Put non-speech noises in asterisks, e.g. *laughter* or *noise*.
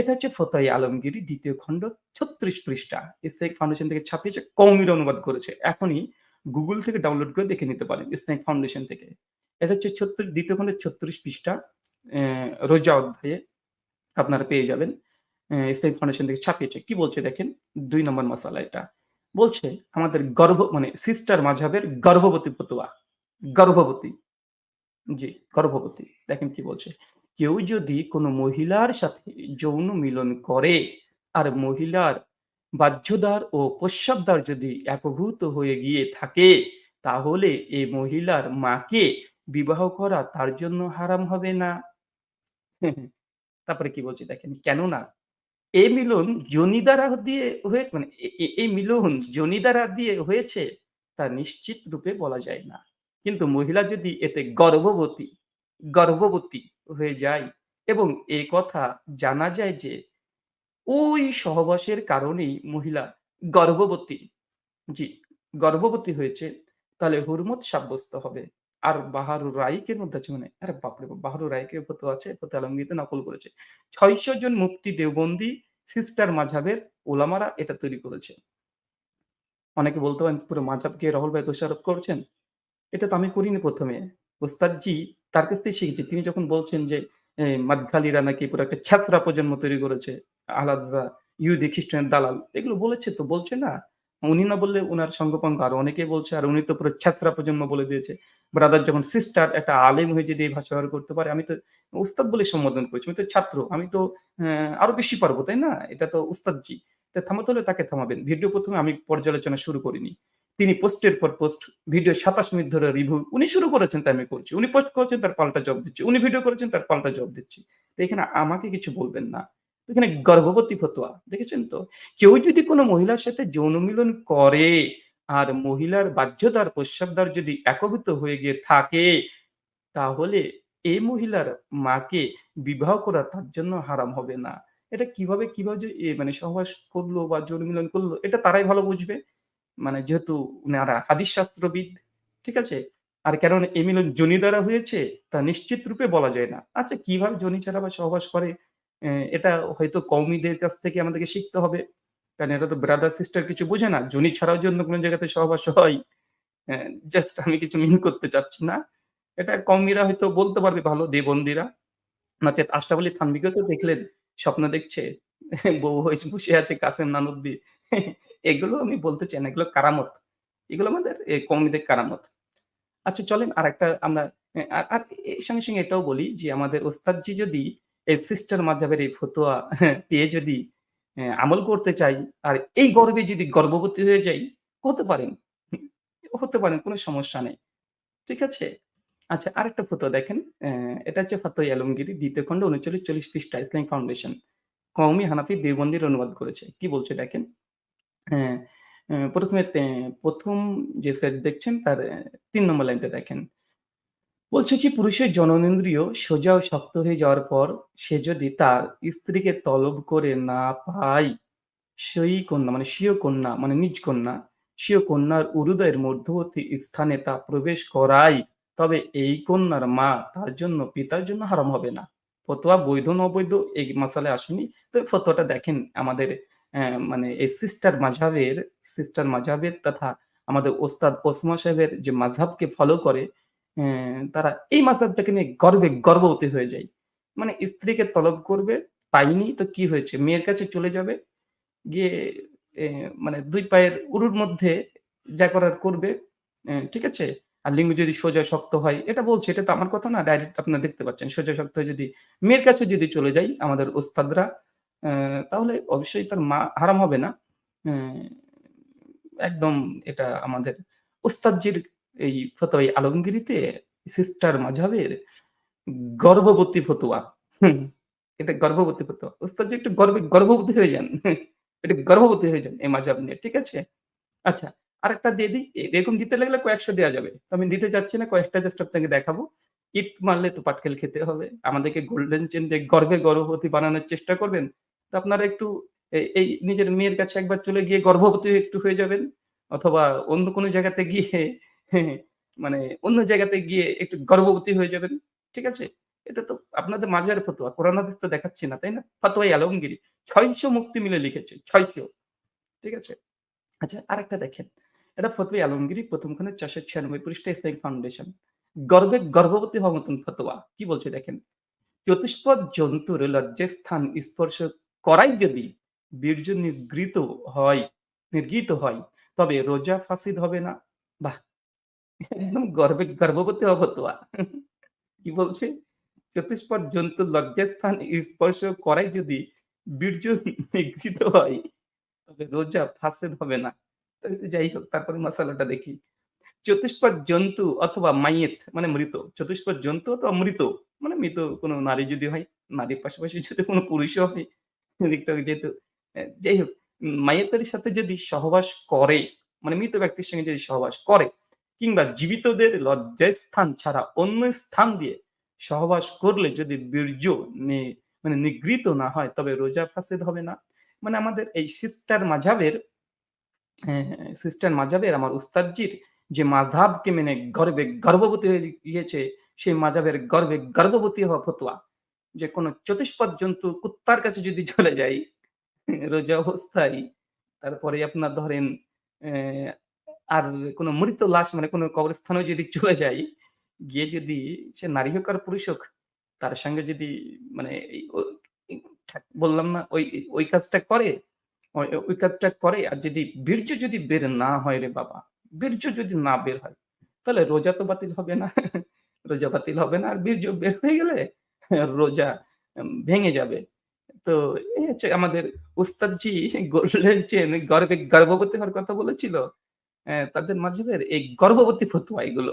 এটা হচ্ছে ফতোয়া আলমগীরি দ্বিতীয় খণ্ড ৩৬ পৃষ্ঠা। ইসলামিক ফাউন্ডেশন থেকে ছাপিয়েছে, কৌমির অনুবাদ করেছে। এখনই গুগল থেকে ডাউনলোড করে দেখে নিতে পারেন ইসলামিক ফাউন্ডেশন থেকে। এটা হচ্ছে ৩৬ দ্বিতীয় খণ্ডের ৩৬ পৃষ্ঠা। রোজা অধ্যায়ে আপনারা পেয়ে যাবেন। ইসলামিক ফাউন্ডেশন থেকে ছাপিয়েছে। কি বলছে দেখেন দুই নম্বর মশালা এটা। বলছে আমাদের গর্ভ মানে সিস্টার মাঝাবের গর্ভবতী ফতোয়া। গর্ভবতী। জি, গর্ভবতী। দেখেন কি বলছে। কেউ যদি কোনো মহিলার সাথে যৌন মিলন করে আর মহিলার বাহ্যদ্বার ও প্রস্রাবদ্বার যদি একভূত হয়ে গিয়ে থাকে, তাহলে এই মহিলার মাকে বিবাহ করা তার জন্য হারাম হবে না। *laughs* তারপরে কি বলছে দেখেন। কেননা এ মিলন যোনি দ্বারা দিয়ে হয়ে মানে এই মিলন যোনি দ্বারা দিয়ে হয়েছে তা নিশ্চিত রূপে বলা যায় না। কিন্তু মহিলা যদি এতে গর্ভবতী, গর্ভবতী হয়ে যায় এবং এ কথা জানা যায় যে ওই সহবাসের কারণেই মহিলা গর্ভবতী জি, গর্ভবতী হয়েছে তাহলে হুরমত সাব্যস্ত হবে। আর বাহারুর রাইকের মধ্যে আছে মানে আরে বাপরে বাপ! বাহারুর রাইকের ফতোয়া আছে, ফতোয়া আলমগীরিতে নকল করেছে। ৬০০ জন মুক্তি দেওবন্দি সিস্টার মাঝাবের ওলামারা এটা তৈরি করেছে। অনেকে বলতে পারেন পুরো মাযহাবকে রহল ভাই দোষারোপ করছেন। এটা তো আমি করিনি ১ম এ। ওস্তাদজি তার থেকে শিখেছি। তিনি যখন বলছেন যে এ মাদখালিরা নাকি পুরো একটা ছ্যাঁচড়া প্রজন্ম তৈরি করেছে। আলাদা ইহুদি খ্রিস্টানের দালাল। এগুলো বলেছে তো বলছে না। উনি না বললে উনার সঙ্গপাঙ্গ আরও অনেকেই বলছে। আর উনি তো পুরো ছ্যাঁচড়া প্রজন্ম বলে দিয়েছে। ব্রাদার যখন সিস্টার একটা আলেম হয়ে যদি এই ভাষা ব্যবহার করতে পারে, আমি তো উস্তাদ বলে সম্বোধন করেছি। আমি তো ছাত্র। আমি তো আরও বেশি পারব তাই না? এটা তো উস্তাদজি। তো থামাতে হলে তাকে থামাবেন। ভিডিও প্রথমে আমি পর্যালোচনা শুরু করিনি। তিনি পোস্টের পর পোস্ট ভিডিও ২৭ মিনিট ধরে রিভিউ উনি শুরু করেছেন তাই আমি করছি। উনি পোস্ট করেছেন তার পাল্টা জব দিচ্ছি। উনি ভিডিও করেছেন তার পাল্টা জব দিচ্ছি। তো এখানে আমাকে কিছু বলবেন না। এখানে গর্ভবতী ফতোয়া। দেখেছেন তো? কেউ যদি কোনো মহিলার সাথে যৌন মিলন করে আর মহিলার বাহ্যদ্বার, প্রস্রাবদ্বার যদি একভূত হয়ে গিয়ে থাকে, তাহলে এই মহিলার মাকে বিবাহ করা তার জন্য হারাম হবে না। এটা কীভাবে, কীভাবে মানে সহবাস করল বা যৌন মিলন করল এটা তারাই ভালো বুঝবে। মানে যেহেতু উনারা হাদিস শাস্ত্রবিদ, ঠিক আছে? আর কেননা এই মিলন যোনি দ্বারা হয়েছে তা নিশ্চিত রূপে বলা যায় না। আচ্ছা কীভাবে যোনি ছাড়া বা সহবাস করে এটা হয়তো কওমীদের কাছ থেকে আমাদেরকে শিখতে হবে। কারণ এটা তো ব্রাদার সিস্টার কিছু বোঝে না। যোনি ছাড়াও অন্য কোনো জায়গাতে সহবাস হয়, জাস্ট আমি কিছু মিন করতে চাচ্ছি না। এটা কওমীরা হয়তো বলতে পারবে ভালো দেবন্দিরা নচেত আশরাফ আলী থানভীকেও তো দেখলেন স্বপ্ন দেখছে। বউ হয়ে বসে আছে কাসেম নানুদ্বি। এগুলো আমি বলতে চাই না। এগুলো কারামত। এগুলো আমাদের এ কারামত। আচ্ছা চলেন আরেকটা আমরা আর আর এর সঙ্গে, সঙ্গে এটাও বলি যে আমাদের ওস্তাদজি যদি এই সিস্টার মাযহাবের এই ফতোয়া পেয়ে যদি আমল করতে চাই আর এই গর্বে যদি গর্ভবতী হয়ে যাই, হতে পারেন। হতে পারেন কোনো সমস্যা নেই। ঠিক আছে? আচ্ছা আরেকটা ফতোয়া দেখেন। এটা হচ্ছে ফতোয়া আলমগীরি দ্বিতীয় খণ্ড ৩৯-৪০ পৃষ্ঠা ইসলামিক ফাউন্ডেশন। কওমি হানাফি দেওবন্দির অনুবাদ করেছে। কি বলছে দেখেন। হ্যাঁ, অ্যা ১ম এ তে ১ম যে সেট দেখছেন তার তিন নম্বর লাইনটা দেখেন। বলছে কি পুরুষের জননেন্দ্রিয় সোজা ও শক্ত হয়ে যাওয়ার পর সে যদি তার স্ত্রীকে তলব করে না পায়, সেই কন্যা মানে স্বীয় কন্যা মানে নিজ কন্যা, স্বীয় কন্যার উরুদয়ের মধ্যবর্তী স্থানে তা প্রবেশ করায়, তবে এই কন্যার মা তার জন্য পিতার জন্য হারাম হবে না। ফতোয়া বৈধ না অবৈধ এই মাসালায় আসেনি। তবে ফতোয়াটা দেখেন আমাদের মানে এই সিস্টার মাঝাবের সিস্টার মাযহাবের তথা আমাদের ওস্তাদ ওসমা সাহেবের যে মাযহাবকে ফলো করে তারা এই মাযহাবটাকে নিয়ে গর্বে গর্ভবতী হয়ে যায়। মানে স্ত্রীকে তলব করবে, পাইনি তো কি হয়েছে? মেয়ের কাছে চলে যাবে। গিয়ে মানে দুই পায়ের উরুর মধ্যে যা করার করবে। ঠিক আছে? আর লিঙ্গ যদি সোজা শক্ত হয়, এটা বলছে এটা তো আমার কথা না। ডাইরেক্ট আপনারা দেখতে পাচ্ছেন। সোজা শক্ত যদি মেয়ের কাছে যদি চলে যাই আমাদের ওস্তাদরা তাহলে অবশ্যই তার মা হারাম হবে না। একদম এটা আমাদের ওস্তাদজির এই ফতোয়া আলমগীরিতে সিস্টার মাঝাবের গর্ভবতী ফতোয়া। এটা গর্ভবতী ফতোয়া। ওস্তাদজি একটু গর্বে গর্ভবতী হয়ে যান। এটা গর্ভবতী হয়ে যান এই মাঝাব নিয়ে। ঠিক আছে? আচ্ছা আরেকটা দিয়ে দিই। এরকম দিতে লাগলে কয়েকশো দেওয়া যাবে। তো আমি দিতে চাচ্ছি না। কয়েকটা জাস্ট আপনাকে দেখাবো। ইট মারলে তো পাটকেল খেতে হবে। আমাদেরকে গোল্ডেন চেন দিয়ে গর্বে গর্ভবতী বানানোর চেষ্টা করবেন। আপনারা একটু এই নিজের মেয়ের কাছে একবার চলে গিয়ে গর্ভবতী একটু হয়ে যাবেন। অথবা অন্য কোনো জায়গাতে গিয়ে *laughs* মানে অন্য জায়গাতে গিয়ে একটু গর্ভবতী হয়ে যাবেন। ঠিক আছে? এটা তো আপনাদের মাঝারের ফতোয়া। কোরআন হাদিস তো দেখাচ্ছি না, তাই না? ফতোয়ায়ে আলমগিরি ৬০০ মুক্তি মিলে লিখেছে। ৬০০ ঠিক আছে? আচ্ছা আরেকটা দেখেন। এটা ফতোয়া আলমগিরি প্রথম ১ম খণ্ডের ৪৯৬ পৃষ্ঠা ইসলামিক ফাউন্ডেশন। গর্ভে গর্ভবতী হওয়ার মতন ফতোয়া। কি বলছে দেখেন। চতুষ্পদ জন্তুর লজ্জাস্থান স্পর্শ করাই যদি বীর্য নিগৃহীত হয় নির্গিত হয়, তবে রোজা ফাসিদ হবে না। বাহ! একদম গর্ভে গর্ভবতী ফতোয়া। কি বলছে? চতুষ্পদ জন্তুর লজ্জাস্থান স্পর্শ করাই যদি বীর্য নিগৃহীত হয়, তবে রোজা ফাসিদ হবে না। যাই হোক তারপরে মাসালাটা দেখি। চতুষ্পদ জন্তু অথবা মাইয়েত মানে মৃত। চতুষ্পদ জন্তু অথবা মৃত মানে মৃত কোনো নারী যদি হয়, নারীর পাশাপাশি যদি কোনো পুরুষও হয়, এদিকটা যেহেতু যাই হোক মাইয়েতের সাথে যদি সহবাস করে, মানে মৃত ব্যক্তির সঙ্গে যদি সহবাস করে কিংবা জীবিতদের লজ্জায় স্থান ছাড়া অন্য স্থান দিয়ে সহবাস করলে যদি বীর্য মানে নিগৃহীত না হয়, তবে রোজা ফাসিদ হবে না। মানে আমাদের এই সিস্টার মাঝাবের সিস্টার মাঝাবের আমার উস্তাদজির যে মাঝাবকে মেনে গর্বে গর্ভবতী হয়ে গিয়েছে, সেই মাঝাবের গর্বে গর্ভবতী হওয়া ফতোয়া। যে কোন চতুষ্পদ জন্তু কুত্তার কাছে যদি চলে যাই রোজা অবস্থায়, তারপরে আপনার ধরেন আর কোনো মৃত লাশ মানে কোনো কবরস্থানেও যদি চলে যাই, গিয়ে যদি সে নারী হোক আর পুরুষ হোক, তার সঙ্গে যদি মানে বললাম না ওই ওই কাজটা করে, ওই কাজটা করে আর যদি বীর্য যদি বের না হয় রে বাবা, বীর্য যদি না বের হয়, তাহলে রোজা তো বাতিল হবে না। রোজা বাতিল হবে না। আর বীর্য বের হয়ে গেলে *laughs* রোজা ভেঙে যাবে। তো এই হচ্ছে আমাদের উস্তাদজি *laughs* গোল্ডেন যে গর্ভে গর্ভবতী হওয়ার কথা বলেছিল। অ্যা তাদের মাঝে এই গর্ভবতী ফতুয়া এগুলো।